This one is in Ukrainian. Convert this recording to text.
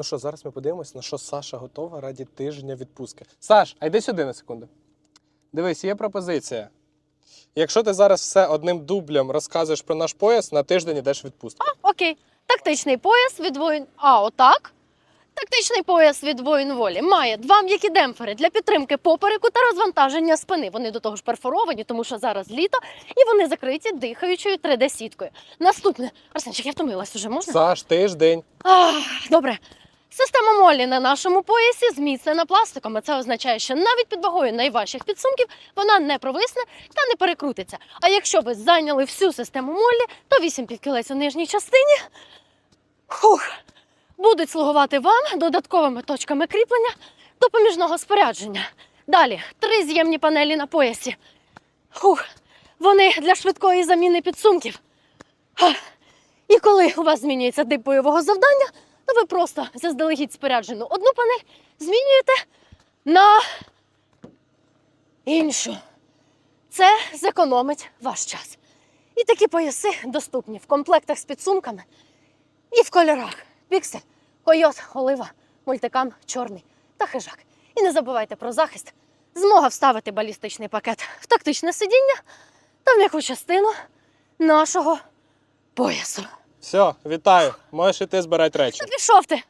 Ну що, зараз ми подивимось, на що Саша готова раді тижня відпустки. Саш, а йди сюди на секунду. Дивись, є пропозиція. Якщо ти зараз все одним дублем розказуєш про наш пояс, на тиждень йдеш в відпустку. Окей. Тактичний пояс від воїн. А, отак. Тактичний пояс від воїн волі має два м'які демпфери для підтримки попереку та розвантаження спини. Вони до того ж перфоровані, тому що зараз літо, і вони закриті дихаючою 3D-сіткою. Наступне. Арсенчик, я втомилась уже, можна? Саш, тиждень. Ах, добре. Система молі на нашому поясі зміцнена пластиком. а Це означає, що навіть під вагою найважчих підсумків вона не провисне та не перекрутиться. А якщо ви зайняли всю систему молі, то 8 підкілець у нижній частині хух, будуть слугувати вам додатковими точками кріплення допоміжного спорядження. Далі три з'ємні панелі на поясі. Хух, вони для швидкої заміни підсумків. І коли у вас змінюється тип бойового завдання, ви просто заздалегідь споряджену одну панель змінюєте на іншу. Це зекономить ваш час. І такі пояси доступні в комплектах з підсумками і в кольорах: піксель, койот, олива, мультикам, чорний та хижак. І не забувайте про захист, змога вставити балістичний пакет в тактичне сидіння та в м'яку частину нашого поясу. Все, вітаю. Можеш іти збирати речі. Та пішов ти!